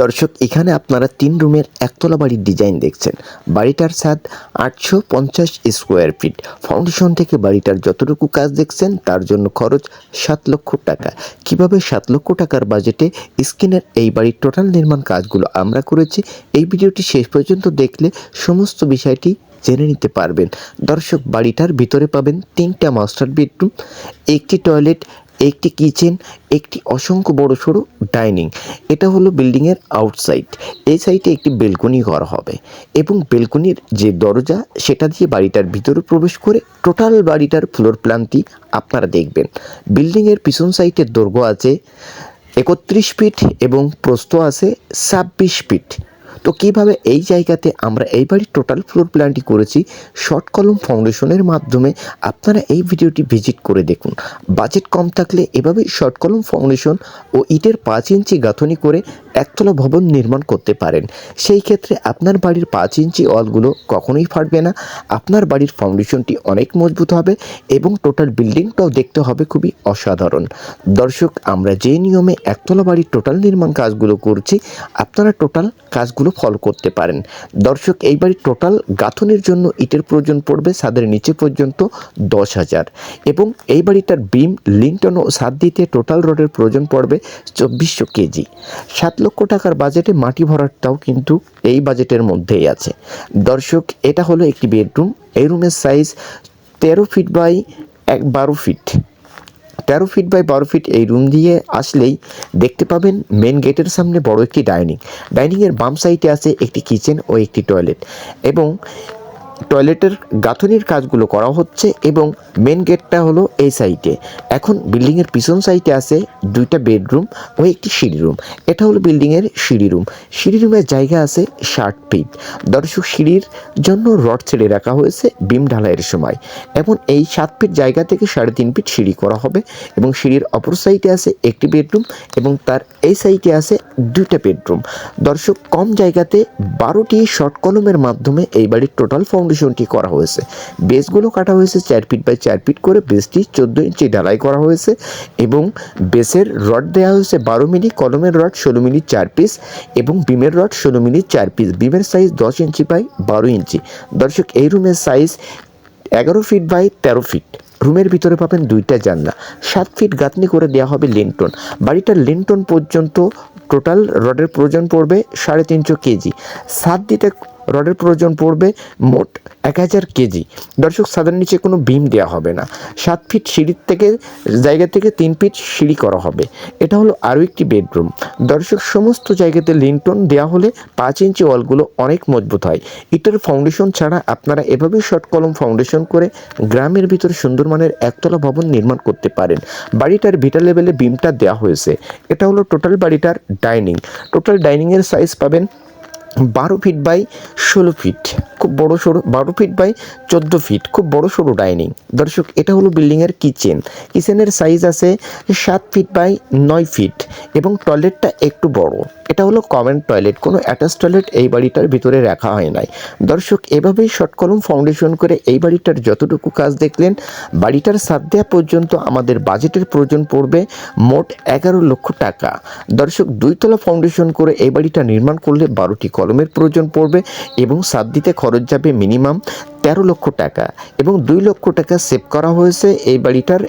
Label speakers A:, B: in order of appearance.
A: দর্শক, এখানে আপনারা তিন রুমের একতলা বাড়ির ডিজাইন দেখছেন। বাড়িটার ছাদ আটশো পঞ্চাশ স্কোয়ার ফিট। ফাউন্ডেশন থেকে বাড়িটার যতটুকু কাজ দেখছেন, তার জন্য খরচ সাত লক্ষ টাকা। কীভাবে সাত লক্ষ টাকার বাজেটে স্কিনের এই বাড়ির টোটাল নির্মাণ কাজগুলো আমরা করেছি, এই ভিডিওটি শেষ পর্যন্ত দেখলে সমস্ত বিষয়টি জেনে নিতে পারবেন। দর্শক, বাড়িটার ভিতরে পাবেন তিনটা মাস্টার বেডরুম একটি টয়লেট একটি কিচেন, একটি অসংখ্য বড় সড়ো ডাইনিং। এটা হলো বিল্ডিংয়ের আউটসাইড। এই সাইডে একটি বেলকনি ঘর হবে এবং বেলকনির যে দরজা, সেটা দিয়ে বাড়িটার ভিতরে প্রবেশ করে টোটাল বাড়িটার ফ্লোর প্ল্যানটি আপনারা দেখবেন। বিল্ডিংয়ের পিছন সাইডের দৈর্ঘ্য আছে একত্রিশ ফিট এবং প্রস্থ আছে ছাব্বিশ ফিট। তো কীভাবে এই জায়গাতে আমরা এই বাড়ির টোটাল ফ্লোর প্ল্যানটি করেছি শর্ট কলম ফাউন্ডেশনের মাধ্যমে আপনারা এই ভিডিওটি ভিজিট করে দেখুন। বাজেট কম থাকলে এভাবেই শর্ট কলম ফাউন্ডেশন ও ইটের পাঁচ ইঞ্চি গাঁথনি করে একতলা ভবন নির্মাণ করতে পারেন। সেই ক্ষেত্রে আপনার বাড়ির পাঁচ ইঞ্চি ওয়ালগুলো কখনোই ফাটবে না, আপনার বাড়ির ফাউন্ডেশনটি অনেক মজবুত হবে এবং টোটাল বিল্ডিংটাও দেখতে হবে খুবই অসাধারণ। দর্শক, আমরা যে নিয়মে একতলা বাড়ির টোটাল নির্মাণ কাজগুলো করছি, আপনারা টোটাল কাজগুলো ফলো করতে পারেন। দর্শক এই বাড়ির টোটাল গাঁথনের জন্য ইটের প্রয়োজন পড়বে ছাদের নিচে পর্যন্ত দশ হাজার। এবং এই বাড়িটার বিম, লিন্টন ও ছাদ দিতে টোটাল রডের প্রয়োজন পড়বে চব্বিশশো কেজি। সাত লক্ষ টাকার বাজেটে মাটি ভরাটটাও কিন্তু এই বাজেটের মধ্যেই আছে। দর্শক, এটা হলো একটি বেডরুম। এই রুমের সাইজ তেরো ফিট বাই এক বারো ফিট তেরো ফিট বাই বারো ফিট এই রুম দিয়ে আসলেই দেখতে পাবেন মেন গেটের সামনে বড় একটি ডাইনিং ডাইনিংয়ের বাম সাইডে আছে একটি কিচেন ও একটি টয়লেট এবং টয়লেটের গাঁথনির কাজগুলো করা হচ্ছে এবং মেন গেটটা হলো এই সাইডে এখন বিল্ডিংয়ের পিছন সাইডে আছে দুইটা বেডরুম ও একটি সিঁড়ি রুম এটা হলো বিল্ডিংয়ের সিঁড়ি রুম সিঁড়ি রুমের জায়গা আছে ষাট ফিট দর্শক, সিঁড়ির জন্য রড ছেড়ে রাখা হয়েছে বিম ঢালাইয়ের সময়। এবং এই সাত ফিট জায়গা থেকে সাড়ে তিন ফিট সিঁড়ি করা হবে এবং সিঁড়ির অপর সাইডে আছে একটি বেডরুম এবং তার এই সাইডে আছে দুইটা বেডরুম দর্শক, কম জায়গাতে বারোটি শর্ট কলমের মাধ্যমে এই বাড়ির টোটাল ফাউন্ডেশনটি করা হয়েছে। বেসগুলো কাটা হয়েছে চার ফিট বাই চার ফিট করে, বেসটি চোদ্দ ইঞ্চি ঢালাই করা হয়েছে এবং বেসের রড দেওয়া হয়েছে বারো মিলি, কলমের রড ষোলো মিলি চার পিস এবং বিমের রড ষোলো মিলি চার পিস। বিমের সাইজ দশ ইঞ্চি বাই বারো ইঞ্চি। দর্শক, এই রুমের সাইজ এগারো ফিট বাই তেরো ফিট। রুমের ভিতরে পাবেন দুইটা জানলা। সাত ফিট গাঁথনি করে দেওয়া হবে লিন্টন। বাড়িটার লিন্টন পর্যন্ত টোটাল রডের প্রয়োজন পড়বে সাড়ে তিনশো কেজি। সাত দিতে রডের প্রয়োজন পড়বে মোট এক হাজার কেজি। দর্শক সাদের নিচে কোনো বিম দেওয়া হবে না। সাত ফিট সিঁড়ির থেকে, জায়গা থেকে তিন ফিট সিঁড়ি করা হবে। এটা হলো আরও একটি বেডরুম। দর্শক, সমস্ত জায়গাতে লিন্টন দেওয়া হলে পাঁচ ইঞ্চি ওয়ালগুলো অনেক মজবুত হয়। ইটার ফাউন্ডেশন ছাড়া আপনারা এভাবেই শর্ট কলম ফাউন্ডেশন করে গ্রামের ভিতরে সুন্দর মানের একতলা ভবন নির্মাণ করতে পারেন। বাড়িটার ভিটা লেভেলে বিমটা দেওয়া হয়েছে। এটা হলো টোটাল বাড়িটার ডাইনিং। টোটাল ডাইনিংয়ের সাইজ পাবেন বারো ফিট বাই ষোলো ফিট খুব বড় সড়ো বারো ফিট বাই চোদ্দ ফিট খুব বড় সড়ো ডাইনিং দর্শক, এটা হলো বিল্ডিংয়ের কিচেন কিচেনের সাইজ আছে সাত ফিট বাই নয় ফিট এবং টয়লেটটা একটু বড়। এটা হলো কমন টয়লেট কোনো অ্যাটাচ টয়লেট এই বাড়িটার ভিতরে রাখা হয় নাই। দর্শক, এভাবেই শর্ট কলম ফাউন্ডেশন করে এই বাড়িটার যতটুকু কাজ দেখলেন, বাড়িটার সাত দেওয়া পর্যন্ত আমাদের বাজেটের প্রয়োজন পড়বে মোট এগারো লক্ষ টাকা। দর্শক দুইতলা ফাউন্ডেশন করে এই বাড়িটা নির্মাণ করলে বারোটি কলমের প্রয়োজন পড়বে এবং সাত দিতে খরচ যাবে মিনিমাম তেরো লক্ষ টাকা এবং দুই লক্ষ টাকা সেভ করা হয়েছে এই বাড়িটার